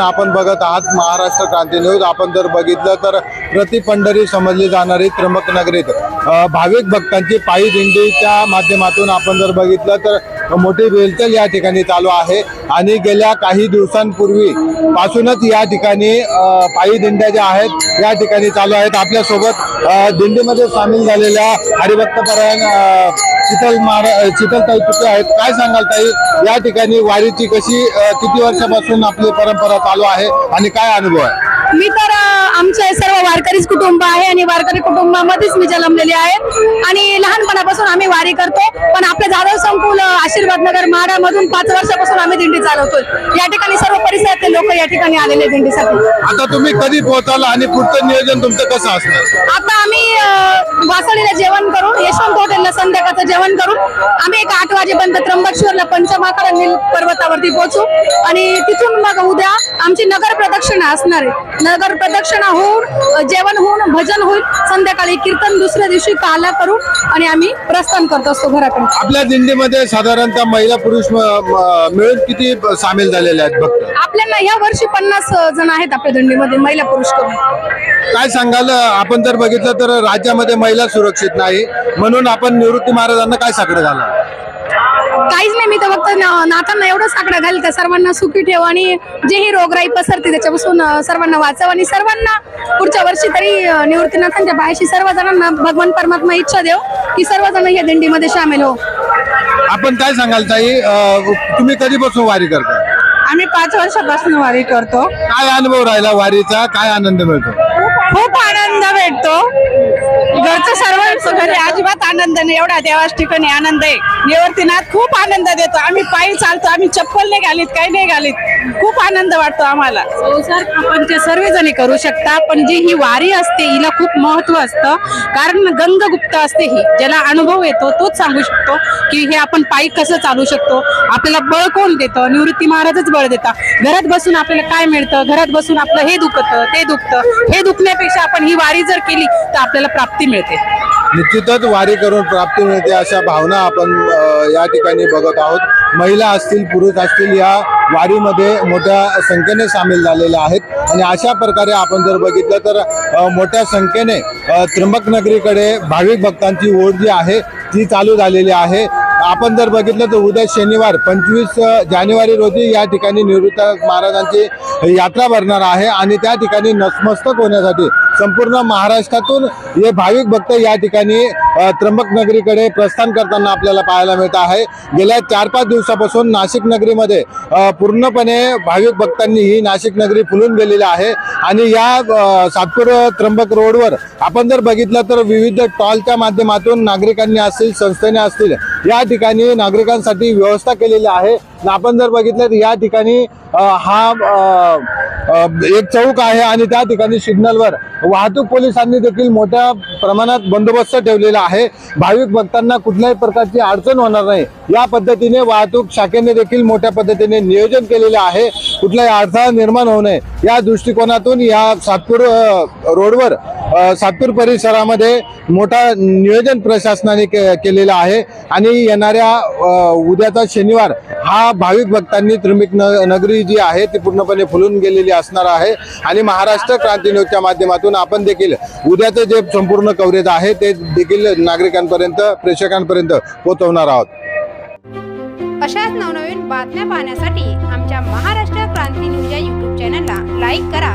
आपण बघत आहात महाराष्ट्र क्रांती न्यूज. आपण जर बघितलं तर प्रति पंढरी समजली जाणारी त्र्यंबक नगरीत भाविक भक्तांची पायी दिंडीच्या माध्यमातून आपण जर बघितलं तर मोठी बेलचल या ठिकाणी चालू आहे. आणि गेल्या काही दिवसांपूर्वी पासूनच या ठिकाणी पायी दिंड्या ज्या आहेत या ठिकाणी चालू आहेत. आपल्यासोबत दिंडीमध्ये सामील झालेल्या हरिभक्तपरायण अ, शीतल महारा शीतलताई तुके आहेत? काय सांगाल ताई? या ठिकाणी वारीची कशी किती वर्षापासून आपली परंपरा चालू आहे आणि काय अनुभव आहे? मी तर आमचे सर्व वारकरीच कुटुंब आहे आणि वारकरी कुटुंबामध्येच मी जन्मलेले आहे. आणि लहानपणापासून आम्ही वारी करतो पण आपल्या जाधव संकुल आशीर्वाद नगर माडामधून पाच वर्षापासून आम्ही दिंडी चालवतोय. या ठिकाणी सर्व परिसरातले लोक या ठिकाणी आलेले दिंडीसाठी. आता तुम्ही कधी पोहोचाल आणि पुढचं नियोजन तुमचं कसं असणार? आता आम्ही वासळीला जेवण करून यशवंत हॉटेलला संध्याकाळचं जेवण करून आम्ही एक आठ वाजेपर्यंत त्र्यंबकेश्वरला पंचमाकडा नील पर्वतावरती पोहोचू. आणि तिथून मग उद्या आमची नगर प्रदक्षिणा असणार आहे. नगर प्रदक्षिणा होऊन जेवण होऊन भजन होईल. संध्याकाळी कीर्तन दुसऱ्या दिवशी काला करू आणि आम्ही प्रस्थान करत असतो घराकडे. आपल्या दिंडीमध्ये साधारणतः महिला पुरुष मिळून किती सामील झालेले आहेत भक्त? आपल्याला या वर्षी पन्नास जण आहेत आपल्या दिंडीमध्ये महिला पुरुष करून काय सांगाल आपण जर बघितलं तर राज्यामध्ये महिला सुरक्षित नाही. म्हणून आपण निवृत्ती महाराजांना काय साकडं झालं काहीच नाही मी तर फक्त ना- नाथांना एवढं साकडं घाल त्या सर्वांना सुखी ठेव आणि जे ही रोगराई पसरते त्याच्यापासून सर्वांना वाचव आणि सर्वांना पुढच्या वर्षी तरी निवृत्तीनाथांच्या पायाशी सर्व जणांना भगवान परमात्मा इच्छा देव की सर्वजण या दिंडीमध्ये सामील हो. आपण काय सांगाल ताई? तुम्ही कधीपासून वारी करता? आम्ही पाच वर्षापासून वारी करतो. काय अनुभव राहिला वारीचा? काय आनंद मिळतो? खूप आनंद भेटतो. घरी अजिबात आनंद नाही. एवढा देवाच ठिकाणी आनंद आहे. निवर्तीनाथ खूप आनंद देतो. आम्ही पायी चालतो. आम्ही चप्पल नाही घालीत काही नाही घालीत. खूप आनंद वाटतो आम्हाला. संसार आपण ते सर्वजणी करू शकता पण जी ही वारी असते हिला खूप महत्त्व असतं. कारण गंगगुप्त असते ही. ज्याला अनुभव येतो तोच सांगू शकतो की हे आपण पायी कसं चालू शकतो. आपल्याला बळ कोण देतं? निवृत्ती महाराजच बळ देतात. घरात बसून आपल्याला काय मिळतं? घरात बसून आपलं हे दुखतं ते दुखतं. हे दुखण्यापेक्षा आपण ही वारी जर केली तर आपल्याला प्राप्ती मिळते. निश्चितच वारी करून प्राप्ती मिळते अशा भावना आपण या ठिकाणी बघत आहोत. महिला असतील पुरुष असतील या वारीमध्ये मोठ्या संख्येने सामील झालेल्या आहेत. आणि अशा प्रकारे आपण जर बघितलं तर मोठ्या संख्येने अ, त्र्यंबक नगरीकडे भाविक भक्तांची ओढ जी आहे ती चालू झालेली आहे. आपण जर बघितलं तर उद्या शनिवार पंचवीस जानेवारी रोजी या ठिकाणी निवृत्त महाराजांची यात्रा भरणार आहे. आणि त्या ठिकाणी नतमस्तक होण्यासाठी संपूर्ण महाराष्ट्रातून हे भाविक भक्त या ठिकाणी त्र्यंबक नगरीकडे प्रस्थान करताना आपल्याला पाहायला मिळत आहे. गेल्या चार पाच दिवसापासून नाशिक नगरीमध्ये पूर्णपणे भाविक भक्तांनी ही नाशिक नगरी फुलून गेलेली आहे. आणि या सातपूर त्र्यंबक रोडवर आपण जर बघितलं तर विविध टॉलच्या माध्यमातून नागरिकांनी असतील संस्थेने असतील या ठिकाणी नागरिकांसाठी व्यवस्था केलेली आहे. आपण जर बघितलं तर या ठिकाणी हा एक चौक आहे आणि त्या ठिकाणी सिग्नलवर वाहतूक पोलिसांनी देखील मोठ्या प्रमाणात बंदोबस्त ठेवलेला आहे. भाविक भक्तांना कुठल्याही प्रकारची अडचण होणार नाही. या पद्धतीने वाहतूक शाखेने देखील मोठ्या पद्धतीने नियोजन केलेले आहे. कुठलाही अडथळा निर्माण होऊ नये. या दृष्टिकोनातून या सातपूर रोडवर सातपूर परिसरामध्ये मोठा नियोजन प्रशासनाने के केलेलं आहे. आणि येणाऱ्या उद्याचा शनिवार हा भाविक भक्तांनी त्रिमिक न नगरी जी आहे ती पूर्णपणे फुलून गेलेली असणार आहे. आणि महाराष्ट्र क्रांती न्यूजच्या माध्यमातून आपण देखील उद्याचं जे संपूर्ण कव्हरेज आहे ते देखील नागरिकांपर्यंत प्रेक्षकांपर्यंत पोहोचवणार आहोत. अशाच नवनवीन बातम्या पाहण्यासाठी आमच्या महाराष्ट्र क्रांती न्यूज या यूट्यूब चॅनलला लाईक करा.